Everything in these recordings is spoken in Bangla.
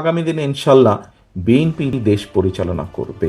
আগামী দিনে ইনশাল্লাহ বিএনপি দেশ পরিচালনা করবে।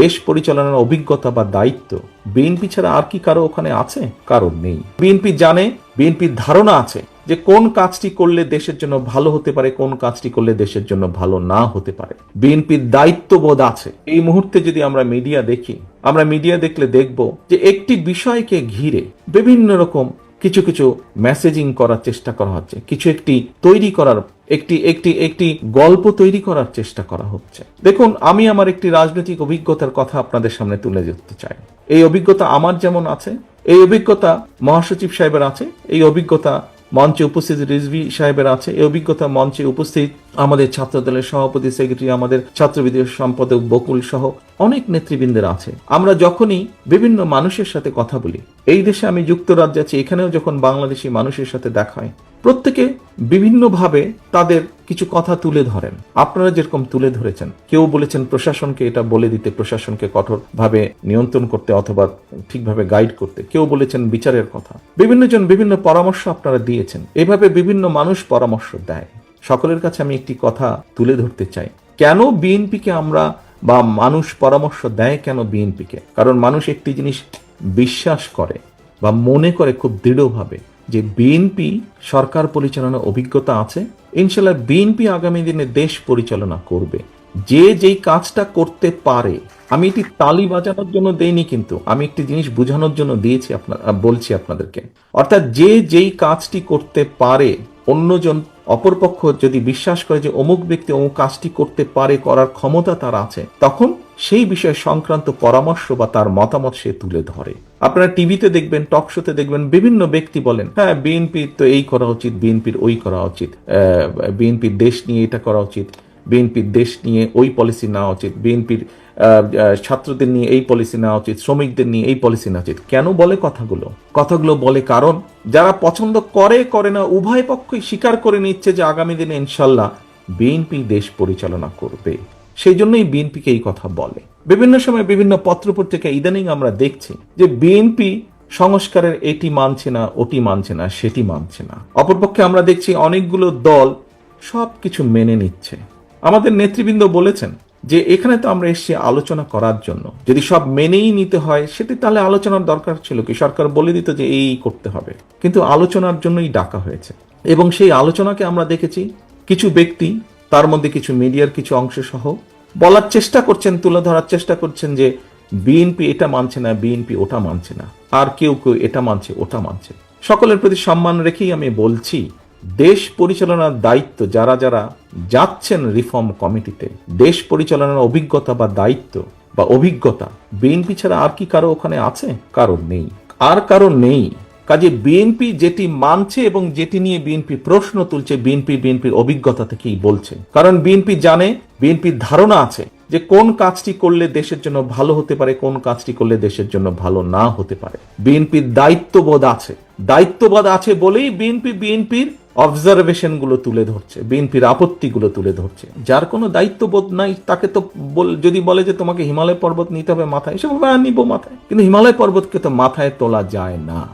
দেশ পরিচালনার অভিজ্ঞতা বা দায়িত্ব বিএনপি ছাড়া আর কি কারও ওখানে আছে? কারণ নেই। বিএনপি জানে বিএনপির ধারণা আছে যে কোন কাজটি করলে দেশের জন্য ভালো হতে পারে, কোন কাজটি করলে দেশের জন্য ভালো না হতে পারে। বিএনপির দায়িত্ববোধ আছে। এই মুহূর্তে যদি আমরা মিডিয়া দেখি, আমরা মিডিয়া দেখলে দেখব যে একটি বিষয়কে ঘিরে বিভিন্ন রকম কিছু কিছু মেসেজিং করার চেষ্টা করা হচ্ছে। কিছু একটি তৈরি করার একটি একটি একটি গল্প তৈরি করার চেষ্টা করা হচ্ছে। দেখুন, আমি আমার একটি রাজনৈতিক অভিজ্ঞতার কথা আপনাদের সামনে তুলে ধরতে চাই। এই অভিজ্ঞতা আমার যেমন আছে, এই অভিজ্ঞতা মহাসচিব সাহেবের আছে, এই অভিজ্ঞতা মঞ্চে উপস্থিত রিজভি সাহেবের আছে, এই অভিজ্ঞতা মঞ্চে উপস্থিত আমাদের ছাত্রদলের সভাপতি, সেক্রেটারি, আমাদের ছাত্রবিদ্যুৎ সম্পাদক বকুল সহ অনেক নেতৃবৃন্দের আছে। আমরা যখনই বিভিন্ন মানুষের সাথে কথা বলি, এই দেশে আমি যুক্তরাজ্যে আছি, এখানেও যখন বাংলাদেশি মানুষের সাথে দেখা হয় প্রত্যেকে বিভিন্নভাবে তাদের কিছু কথা তুলে ধরেন। আপনারা যেরকম তুলে ধরেছেন, কেউ বলেছেন প্রশাসনকে এটা বলে দিতে, প্রশাসনকে কঠোরভাবে নিয়ন্ত্রণ করতে অথবা ঠিকভাবে গাইড করতে। কেউ বলেছেন বিচারের কথা। বিভিন্ন জন বিভিন্ন পরামর্শ আপনারা দিয়েছেন। এভাবে বিভিন্ন মানুষ পরামর্শ দেয়। সকলের কাছে আমি একটি কথা তুলে ধরতে চাই। কেন বিএনপিকে আমরা বা মানুষ পরামর্শ দেয় কেন বিএনপিকে? কারণ মানুষ একটি জিনিস বিশ্বাস করে বা মনে করে খুব দৃঢ়ভাবে। যে বিএনপি সরকার পরিচালনার অভিজ্ঞতা আছে, ইনশাল্লাহ বিএনপি আগামী দিনে দেশ পরিচালনা করবে। যে যেই কাজটা করতে পারে, আমি এটি তালি বাজানোর জন্য দেইনি কিন্তু, আমি একটি জিনিস বোঝানোর জন্য দিয়েছি আপনার বলছি আপনাদেরকে। অর্থাৎ যে যেই কাজটি করতে পারে, অন্যজন, অপরপক্ষ যদি বিশ্বাস করে যে অমুক ব্যক্তি অমুক কাজটি করতে পারে, করার ক্ষমতা তার আছে, তখন সেই বিষয় সংক্রান্ত পরামর্শ বা তার মতামত সে তুলে ধরে। আপনারা টিভিতে দেখবেন টক শোতে দেখবেন, বিভিন্ন ব্যক্তি বলেন হ্যাঁ বিএনপির তো এই করা উচিত বিএনপির ওই করা উচিত বিএনপির দেশ নিয়ে এটা করা উচিত বিএনপির দেশ নিয়ে ওই পলিসি নেওয়া উচিত বিএনপির ছাত্রদের নিয়ে এই পলিসি নেওয়া উচিত, শ্রমিকদের নিয়ে এই পলিসি নেওয়া উচিত। কেন বলে কথাগুলো? কথাগুলো বলে কারণ, যারা পছন্দ করে করে না, উভয় পক্ষই স্বীকার করে নিচ্ছে যে আগামী দিনে ইনশাল্লাহ বিএনপি দেশ পরিচালনা করবে। সেই জন্যই বিএনপিকে এই কথা বলে। বিভিন্ন সময় বিভিন্ন পত্রপত্রিকা ইদানিং আমরা দেখছি যে বিএনপি সংস্কারের এটি মানছে না, ওটি মানছে না, সেটি মানছে না। অপরপক্ষে আমরা দেখছি অনেকগুলো দল সব কিছু মেনে নিচ্ছে। আমাদের নেতৃবৃন্দ বলেছেন যে এখানে তো আমরা এসেছি আলোচনা করার জন্য। যদি সব মেনেই নিতে হয়, সেটি তাহলে আলোচনার দরকার ছিল কি? সরকার বলে দিত যে এই করতে হবে। কিন্তু আলোচনার জন্যই ডাকা হয়েছে। এবং সেই আলোচনাকে আমরা দেখেছি, কিছু ব্যক্তি তার মধ্যে কিছু মিডিয়ার কিছু অংশ সহ বলার চেষ্টা করছেন, তুলে ধরার চেষ্টা করছেন যে বিএনপি এটা মানছে না, বিএনপি ওটা মানছে না, আর কেউ কেউ এটা মানছে, ওটা মানছে সকলের প্রতি সম্মান রেখেই আমি বলছি, দেশ পরিচালনার দায়িত্ব যারা যারা যাচ্ছেন রিফর্ম কমিটিতে, দেশ পরিচালনার অভিজ্ঞতা বা দায়িত্ব বা অভিজ্ঞতা, বিএনপি ছাড়া আর কি কারও ওখানে আছে? কারণ নেই। আর কারও নেই। কাজে বিএনপি যেটি মানছে এবং যেটি নিয়ে বিএনপি প্রশ্ন তুলছে বিএনপি বিএনপির অভিজ্ঞতা থেকেই বলছে কারণ বিএনপি জানে বিএনপির ধারণা আছে যে কোন কাজটি করলে দেশের জন্য ভালো হতে পারে কোন কাজটি করলে দেশের জন্য ভালো না হতে পারে। বিএনপির দায়িত্ববোধ আছে। দায়িত্ববোধ আছে বলেই বিএনপি বিএনপির অবজারভেশনগুলো তুলে ধরছে বিএনপির আপত্তিগুলো তুলে ধরছে। যার কোনো দায়িত্ববোধ নাই তাকে তো যদি বলে যে তোমাকে হিমালয় পর্বত নিতে হবে মাথায় সে "হ্যাঁ, নিবো মাথায়। কিন্তু হিমালয় পর্বতকে তো মাথায় তোলা যায় না।